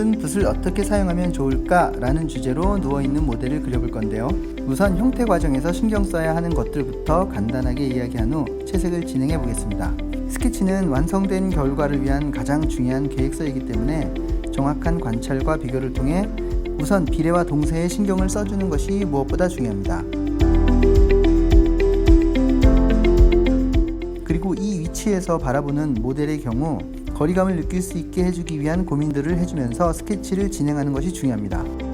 붓을 어떻게 사용하면 좋을까 라는 주제로 누워있는 모델을 그려볼 건데요. 우선 형태 과정에서 신경 써야 하는 것들부터 간단하게 이야기한 후 채색을 진행해 보겠습니다. 스케치는 완성된 결과를 위한 가장 중요한 계획서이기 때문에 정확한 관찰과 비교를 통해 우선 비례와 동세에 신경을 써주는 것이 무엇보다 중요합니다. 그리고 이 위치에서 바라보는 모델의 경우 거리감을 느낄 수 있게 해주기 위한 고민들을 해주면서 스케치를 진행하는 것이 중요합니다.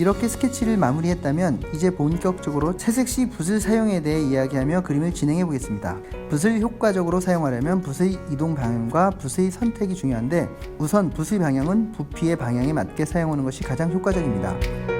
이렇게 스케치를 마무리했다면 이제 본격적으로 채색 시 붓을 사용에 대해 이야기하며 그림을 진행해 보겠습니다. 붓을 효과적으로 사용하려면 붓의 이동 방향과 붓의 선택이 중요한데 우선 붓의 방향은 부피의 방향에 맞게 사용하는 것이 가장 효과적입니다.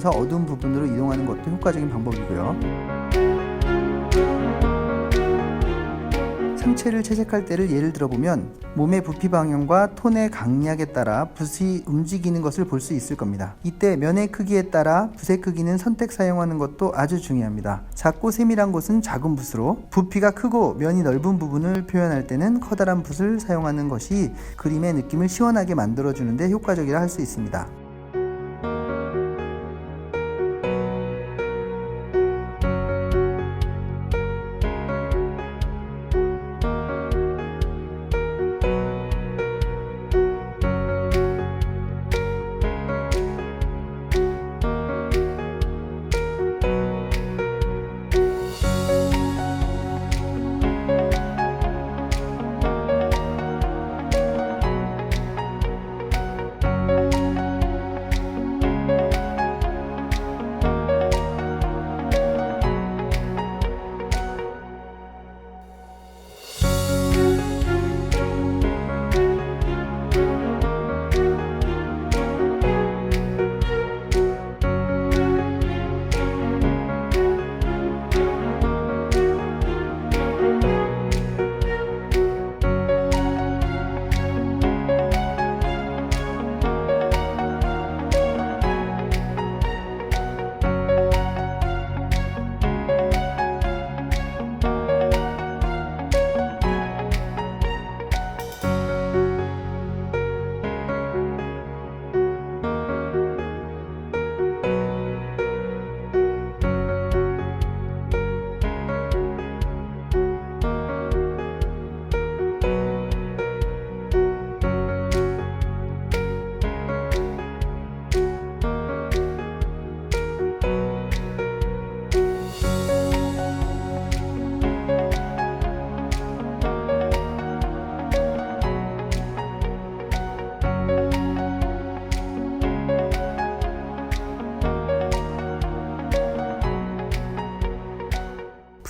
부분에서 어두운 부분으로 이동하는 것도 효과적인 방법이고요. 상체를 채색할 때를 예를 들어보면 몸의 부피 방향과 톤의 강약에 따라 붓이 움직이는 것을 볼 수 있을 겁니다. 이때 면의 크기에 따라 붓의 크기는 선택 사용하는 것도 아주 중요합니다. 작고 세밀한 곳은 작은 붓으로 부피가 크고 면이 넓은 부분을 표현할 때는 커다란 붓을 사용하는 것이 그림의 느낌을 시원하게 만들어주는데 효과적이라 할 수 있습니다.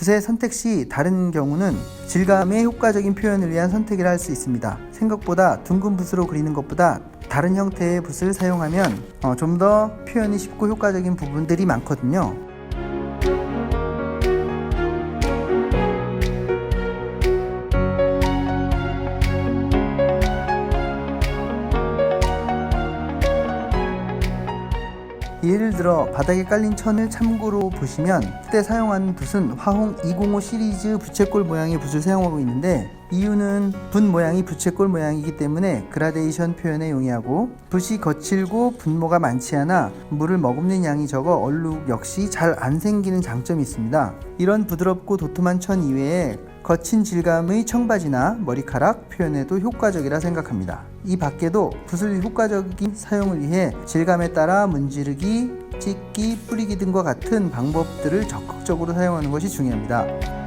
붓의 선택 시 다른 경우는 질감의 효과적인 표현을 위한 선택을 할 수 있습니다. 생각보다 둥근 붓으로 그리는 것보다 다른 형태의 붓을 사용하면 어, 좀더 표현이 쉽고 효과적인 부분들이 많거든요. 예를 들어 바닥에 깔린 천을 참고로 보시면 그때 사용하는 붓은 화홍 205 시리즈 부채꼴 모양의 붓을 사용하고 있는데 이유는 붓 모양이 부채꼴 모양이기 때문에 그라데이션 표현에 용이하고 붓이 거칠고 분모가 많지 않아 물을 머금는 양이 적어 얼룩 역시 잘 안 생기는 장점이 있습니다. 이런 부드럽고 도톰한 천 이외에 거친 질감의 청바지나 머리카락 표현에도 효과적이라 생각합니다. 이 밖에도 붓을 효과적인 사용을 위해 질감에 따라 문지르기, 찢기, 뿌리기 등과 같은 방법들을 적극적으로 사용하는 것이 중요합니다.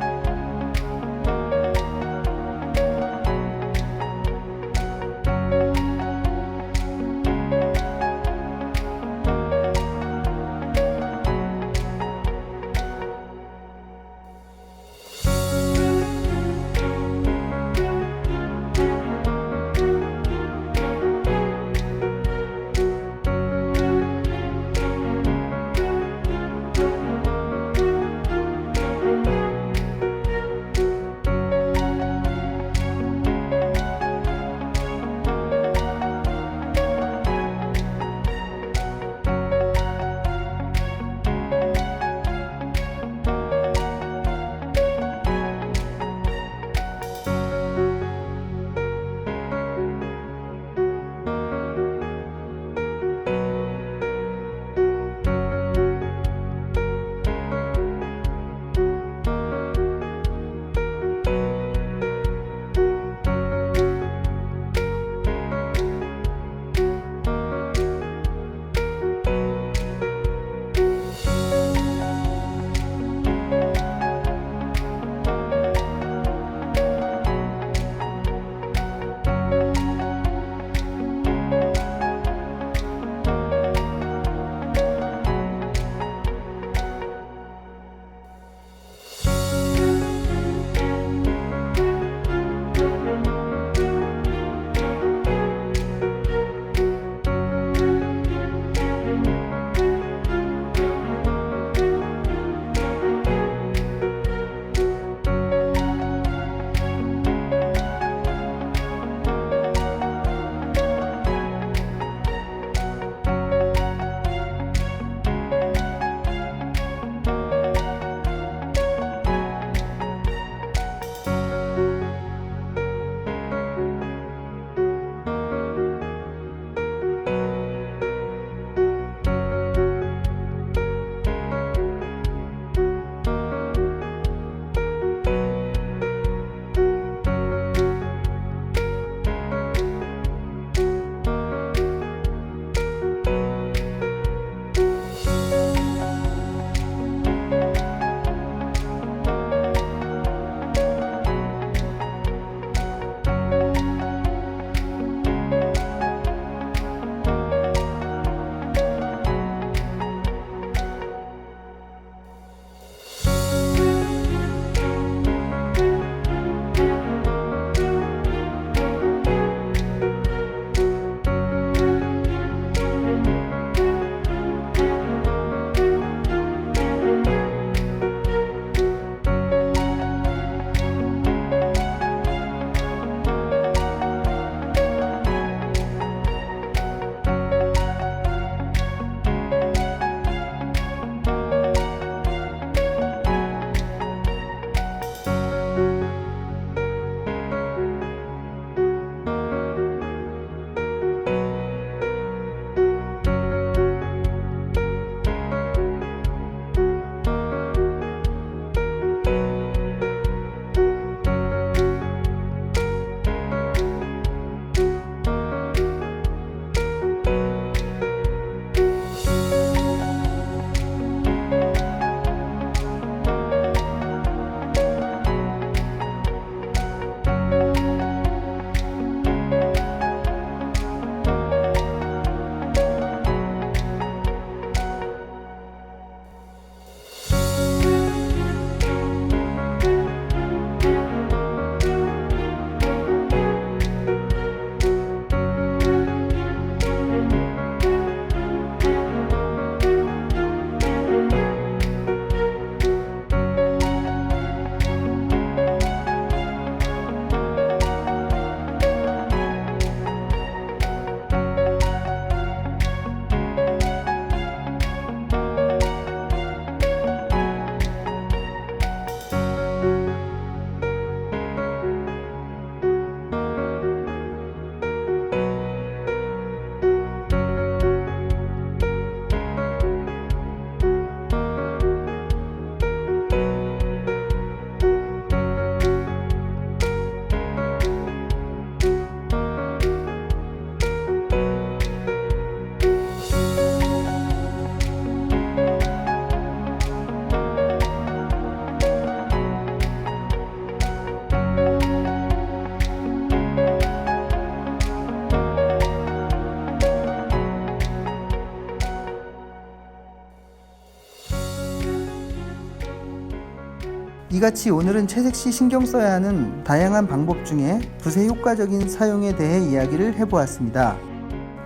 이같이 오늘은 채색시 신경 써야 하는 다양한 방법 중에 붓의 효과적인 사용에 대해 이야기를 해보았습니다.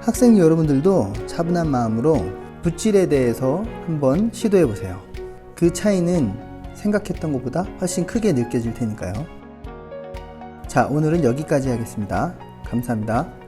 학생 여러분들도 차분한 마음으로 붓질에 대해서 한번 시도해 보세요. 그 차이는 생각했던 것보다 훨씬 크게 느껴질 테니까요. 자, 오늘은 여기까지 하겠습니다. 감사합니다.